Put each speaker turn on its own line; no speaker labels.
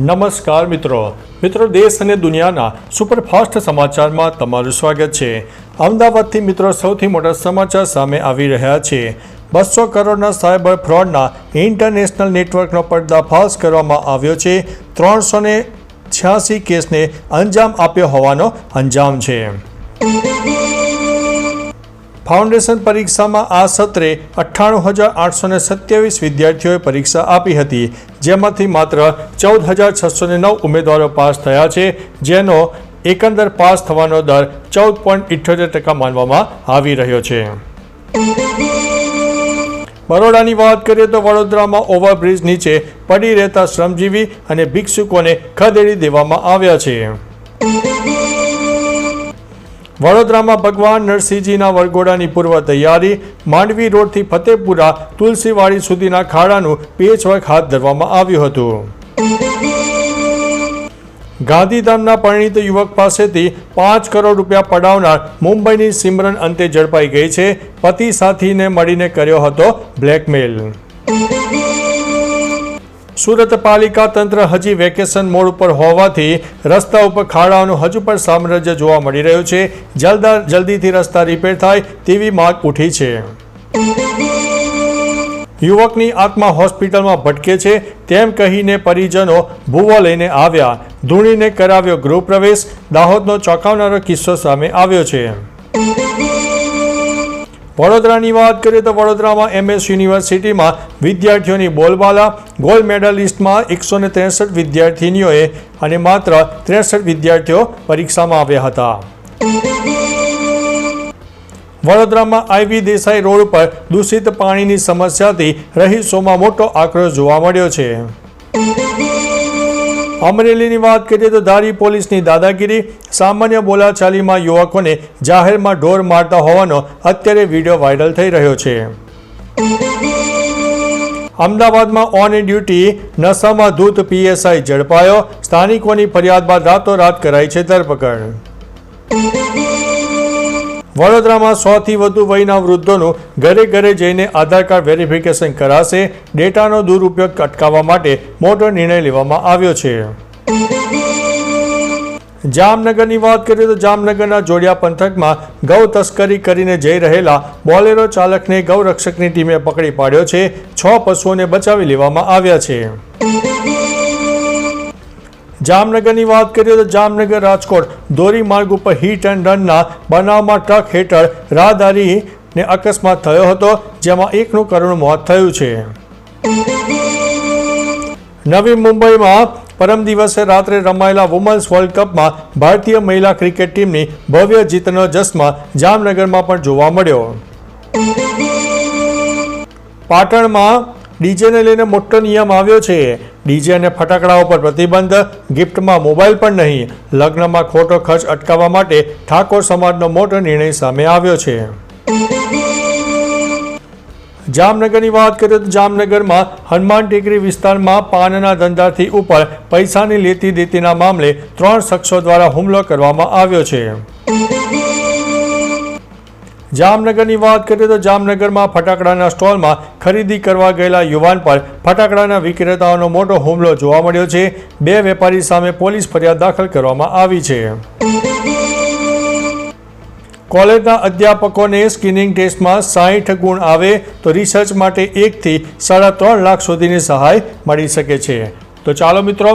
નમસ્કાર મિત્રો. મિત્રો, દેશ અને દુનિયાના સુપરફાસ્ટ સમાચારમાં તમારું સ્વાગત છે. અમદાવાદથી મિત્રો, સૌથી મોટા સમાચાર સામે આવી રહ્યા છે. બસો કરોડના સાયબર ફ્રોડના ઇન્ટરનેશનલ નેટવર્કનો પર્દાફાશ કરવામાં આવ્યો છે. ત્રણસો ને છ્યાસી કેસને અંજામ આપ્યો હોવાનો અંજામ છે. ફાઉન્ડેશન પરીક્ષામાં આ સત્રે અઠ્ઠાણું હજાર આઠસો ને સત્યાવીસ વિદ્યાર્થીઓએ પરીક્ષા આપી હતી, જેમાંથી માત્ર ચૌદ હજાર છસો ને નવ ઉમેદવારો પાસ થયા છે, જેનો એકંદર પાસ થવાનો દર ચૌદ પોઈન્ટ ઇઠ્યોતેર ટકા માનવામાં આવી રહ્યો છે. બરોડાની વાત કરીએ તો વડોદરામાં ઓવરબ્રિજ નીચે પડી રહેતા શ્રમજીવી અને ભિક્ષુકોને ખદેડી દેવામાં આવ્યા છે. વડોદરામાં ભગવાન નરસિંહજીના વરઘોડાની પૂર્વ તૈયારી, માંડવી રોડથી ફતેપુરા, તુલસીવાડી સુધીના ખાડાનું પેચવર્ક હાથ ધરવામાં આવ્યું હતું. ગાંધીધામના પરિણીત યુવક પાસેથી પાંચ કરોડ રૂપિયા પડાવનાર મુંબઈની સિમરન અંતે ઝડપાઈ ગઈ છે. પતિ સાથીને મળીને કર્યો હતો બ્લેકમેલ સુરત પાલિકા તંત્ર હજી વેકેશન મોડ ઉપર હોવાથી રસ્તા ઉપર ખાડાઓનું હજુ પણ સામ્રાજ્ય જોવા મળી રહ્યું છે. જલ્દા જલ્દીથી રસ્તા રિપેર થાય તેવી માંગ ઉઠી છે. યુવકની આત્મા હોસ્પિટલમાં ભટકે છે. તેમ કહીને પરિજનો ભૂવો લઈને આવ્યા. ધૂણીને કરાવ્યો ગૃહપ્રવેશ. દાહોદનો ચોંકાવનારો કિસ્સો સામે આવ્યો છે. વડોદરાની વાત કરીએ તો વડોદરામાં એમએસ યુનિવર્સિટીમાં વિદ્યાર્થીઓની બોલબાલા, ગોલ્ડ મેડલિસ્ટમાં એકસો ને ત્રેસઠ વિદ્યાર્થીનીઓએ અને માત્ર ત્રેસઠ વિદ્યાર્થીઓ પરીક્ષામાં આવ્યા હતા. વડોદરામાં આઈવી દેસાઈ રોડ પર દૂષિત પાણીની સમસ્યાથી રહીશોમાં મોટો આક્રોશ જોવા મળ્યો છે. અમરેલીની વાત કરીએ તો ધારી પોલીસની દાદાગીરી, સામાન્ય બોલાચાલીમાં યુવકોને જાહેરમાં ઢોર મારતા હોવાનો અત્યારે વીડિયો વાયરલ થઈ રહ્યો છે. અમદાવાદમાં ઓન ડ્યુટી નશામાં ધૂત પીએસઆઈ ઝડપાયો, સ્થાનિકોની ફરિયાદ બાદ રાતોરાત કરાઈ છે ધરપકડ. વડોદરામાં સોથી વધુ વયના વૃદ્ધોનું ઘરે ઘરે જઈને આધાર કાર્ડ વેરિફિકેશન કરાશે. ડેટાનો દુરુપયોગ અટકાવવા માટે મોટો નિર્ણય લેવામાં આવ્યો છે. જામનગરની વાત કરીએ તો જામનગરના જોડિયા પંથકમાં ગૌ તસ્કરી કરીને જઈ રહેલા બોલેરો ચાલકને ગૌરક્ષકની ટીમે પકડી પાડ્યો છે. છ પશુઓને બચાવી લેવામાં આવ્યા છે. જામનગરની વાત કરીએ તો જામનગર રાજકોટ દોરી માર્ગ ઉપર હિટ એન્ડ રનના બનાવમાં ટ્રક હેઠળ રાહદારીને અકસ્માત થયો હતો, જેમાં એકનું કરુણ મોત થયું છે. નવી મુંબઈમાં પરમ દિવસે રાત્રે રમાયેલા વુમન્સ વર્લ્ડ કપમાં ભારતીય મહિલા ક્રિકેટ ટીમની ભવ્ય જીતનો જશ્મા જામનગરમાં પણ જોવા મળ્યો. પાટણમાં ડીજેને લઈને મોટો નિયમ આવ્યો છે. ડીજે અને ફટાકડાઓ પર પ્રતિબંધ, ગિફ્ટમાં મોબાઈલ પણ નહીં. લગ્નમાં ખોટો ખર્ચ અટકાવવા માટે ઠાકોર સમાજનો મોટો નિર્ણય સામે આવ્યો છે. જામનગરની વાત કરીએ તો જામનગરમાં હનુમાન ટેકરી વિસ્તારમાં પાનના ધંધાથી ઉપર પૈસાની લેતી દેતીના મામલે ત્રણ શખ્સો દ્વારા હુમલો કરવામાં આવ્યો છે. જામનગરની વાત કરીએ તો જામનગરમાં ફટાકડાના સ્ટોલમાં ખરીદી કરવા ગયેલા યુવાન પર ફટાકડાના વિક્રેતાઓનો મોટો હુમલો જોવા મળ્યો છે. બે વેપારી સામે પોલીસ ફરિયાદ દાખલ કરવામાં આવી છે. કોલેજના અધ્યાપકોને સ્કિનિંગ ટેસ્ટમાં સાહીઠ ગુણ આવે તો રિસર્ચ માટે એકથી સાડા ત્રણ લાખ સુધીની સહાય મળી શકે છે. તો ચાલો મિત્રો